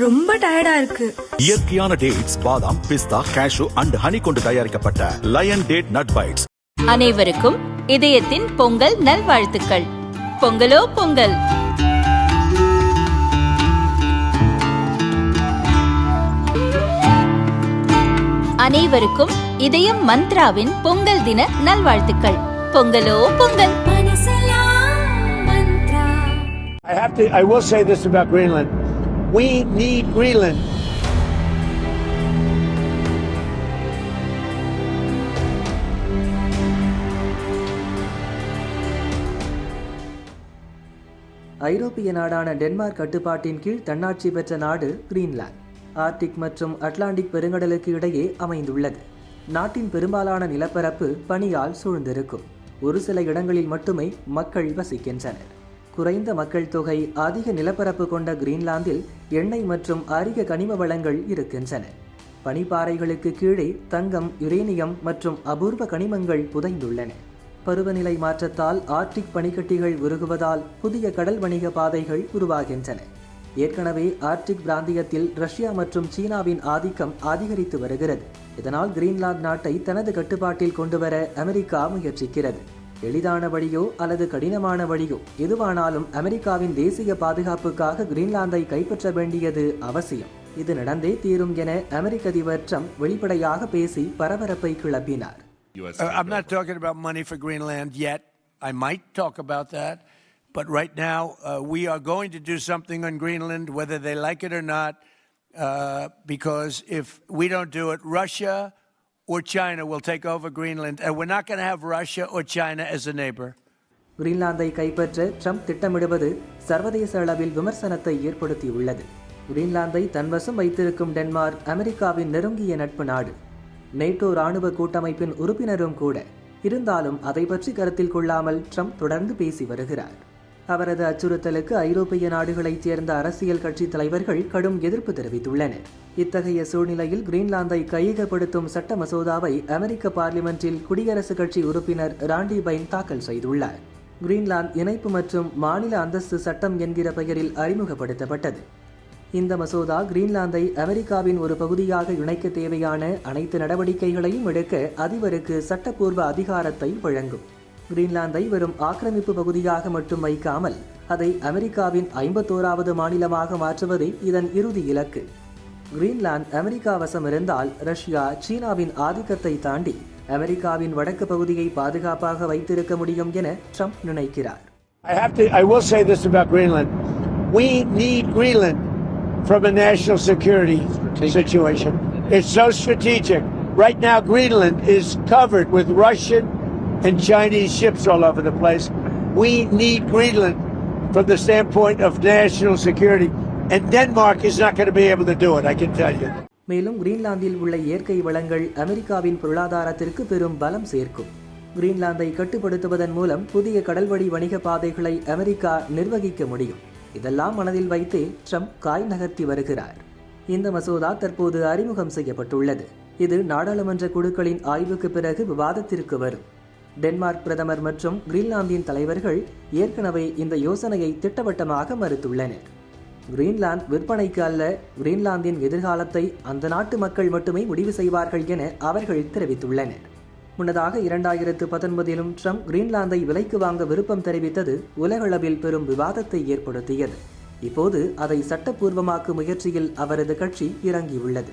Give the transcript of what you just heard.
ரொம்ப டயர்டா இருக்கு. இயற்கையான டேட்ஸ் பாதாம் பிஸ்தா கேஷு அண்ட் ஹனி கொண்டு தயாரிக்கப்பட்ட லயன் டேட் நட் பைட்ஸ் அனைவருக்கும் இதயத்தின் பொங்கல் நல்வாழ்த்துக்கள். பொங்கலோ பொங்கல். அனைவருக்கும் இதயம் மந்த்ராவின் பொங்கல் தின நல்வாழ்த்துக்கள். பொங்கலோ Pongal. I have to, I will say this about Greenland. We need Greenland. ஐரோப்பிய நாடான டென்மார்க் கட்டுப்பாட்டின் கீழ் தன்னாட்சி பெற்ற நாடு கிரீன்லாந்து. ஆர்டிக் மற்றும் அட்லாண்டிக் பெருங்கடலுக்கு இடையே அமைந்துள்ளது. நாட்டின் பெரும்பாலான நிலப்பரப்பு பனியால் சூழ்ந்திருக்கும். ஒரு சில இடங்களில் மட்டுமே மக்கள் வசிக்கின்றனர். குறைந்த மக்கள் தொகை அதிக நிலப்பரப்பு கொண்ட கிரீன்லாந்தில் எண்ணெய் மற்றும் அரிய கனிம வளங்கள் இருக்கின்றன. பனிப்பாறைகளுக்கு கீழே தங்கம் யுரேனியம் மற்றும் அபூர்வ கனிமங்கள் புதைந்துள்ளன. பருவநிலை மாற்றத்தால் ஆர்டிக் பனிக்கட்டிகள் உருகுவதால் புதிய கடல் வணிக பாதைகள் உருவாகின்றன. ஏற்கனவே ஆர்டிக் பிராந்தியத்தில் ரஷ்யா மற்றும் சீனாவின் ஆதிக்கம் அதிகரித்து வருகிறது. இதனால் கிரீன்லாந்து நாட்டை தனது கட்டுப்பாட்டில் கொண்டுவர அமெரிக்கா முயற்சிக்கிறது. எளிதான வழியோ அல்லது கடினமான வழியோ எதுவானாலும் அமெரிக்காவின் தேசிய பாதுகாப்புக்காக கிரீன்லாந்தை கைப்பற்ற வேண்டியது அவசியம் இது நடந்தே தீரும் என அமெரிக்க அதிபர் ட்ரம்ப் வெளிப்படையாக பேசி பரபரப்பை கிளப்பினார் Uh, I'm not talking about money for Greenland yet. I might talk about that. But right now, uh, we are going to do something on Greenland, whether they like it or not, uh, because if we don't do it, Russia or China will take over Greenland, and we're not going to have Russia or China as a neighbor. கிரீன்லாந்தை கைப்பற்ற Trump திட்டமிடுவது சர்வதேச அளவில் விமர்சனத்தை ஏற்படுத்தியுள்ளது. கிரீன்லாந்தை தன்வசம் வைத்திருக்கும் Denmark அமெரிக்காவின் நெருங்கிய நட்பு நாடு. நேட்டோ ராணுவ கூட்டமைப்பின் உறுப்பினரும் கூட இருந்தாலும் அதை பற்றி கருத்தில் கொள்ளாமல் ட்ரம்ப் தொடர்ந்து பேசி வருகிறார். அவரது அச்சுறுத்தலுக்கு ஐரோப்பிய நாடுகளைச் சேர்ந்த அரசியல் கட்சி தலைவர்கள் கடும் எதிர்ப்பு தெரிவித்துள்ளனர். இத்தகைய சூழ்நிலையில் கிரீன்லாந்தை கையகப்படுத்தும் சட்ட மசோதாவை அமெரிக்க பார்லிமென்ட்டில் குடியரசுக் கட்சி உறுப்பினர் ராண்டி பைன் தாக்கல் செய்துள்ளார். கிரீன்லாந்து இணைப்பு மற்றும் மாநில அந்தஸ்து சட்டம் என்கிற பெயரில் அறிமுகப்படுத்தப்பட்டது. இந்த மசோதா கிரீன்லாந்தை அமெரிக்காவின் ஒரு பகுதியாக இணைக்க தேவையான அனைத்து நடவடிக்கைகளையும் எடுக்க அதிபருக்கு சட்டப்பூர்வ அதிகாரத்தை வழங்கும். கிரீன்லாந்தை வெறும் ஆக்கிரமிப்பு பகுதியாக மட்டும் வைக்காமல் அதை அமெரிக்காவின் ஐம்பத்தோராவது மாநிலமாக மாற்றுவதே இதன் இறுதி இலக்கு கிரீன்லாந்து அமெரிக்கா வசம் இருந்தால் ரஷ்யா சீனாவின் ஆதிக்கத்தை தாண்டி அமெரிக்காவின் வடக்கு பகுதியை பாதுகாப்பாக வைத்திருக்க முடியும் என ட்ரம்ப் நினைக்கிறார் I have to, I will say this about Greenland. We need Greenland from a national security situation. It's so strategic. Right now, Greenland is covered with Russian and Chinese ships all over the place. We need Greenland from the standpoint of national security. And Denmark is not going to be able to do it, I can tell you. மேலும் கிரீன்லாந்தில் உள்ள இயற்கை வளங்கள் அமெரிக்காவின் பொருளாதாரத்திற்கு பெரும் பலம் சேர்க்கும் கிரீன்லாந்தை கட்டுப்படுத்துவதன் மூலம் புதிய கடல்வழி வணிக பாதைகளை அமெரிக்கா நிர்வகிக்க முடியும் இதெல்லாம் மனதில் வைத்தே ட்ரம்ப் காய் நகர்த்தி வருகிறார் இந்த மசோதா தற்போது அறிமுகம் செய்யப்பட்டுள்ளது இது நாடாளுமன்ற குழுக்களின் ஆய்வுக்கு பிறகு விவாதத்திற்கு வரும் டென்மார்க் பிரதமர் மற்றும் கிரீன்லாந்தின் தலைவர்கள் ஏற்கனவே இந்த யோசனையை திட்டவட்டமாக மறுத்துள்ளனர். கிரீன்லாந்து விற்பனைக்கு அல்ல கிரீன்லாந்தின் எதிர்காலத்தை அந்த நாட்டு மக்கள் மட்டுமே முடிவு செய்வார்கள் என அவர்கள் தெரிவித்துள்ளனர். முன்னதாக இரண்டாயிரத்து பத்தொன்பதிலும் ட்ரம்ப் கிரீன்லாந்தை விலைக்கு வாங்க விருப்பம் தெரிவித்தது உலகளவில் பெரும் விவாதத்தை ஏற்படுத்தியது. இப்போது அதை சட்டப்பூர்வமாக்கும் முயற்சியில் அவரது கட்சி இறங்கியுள்ளது.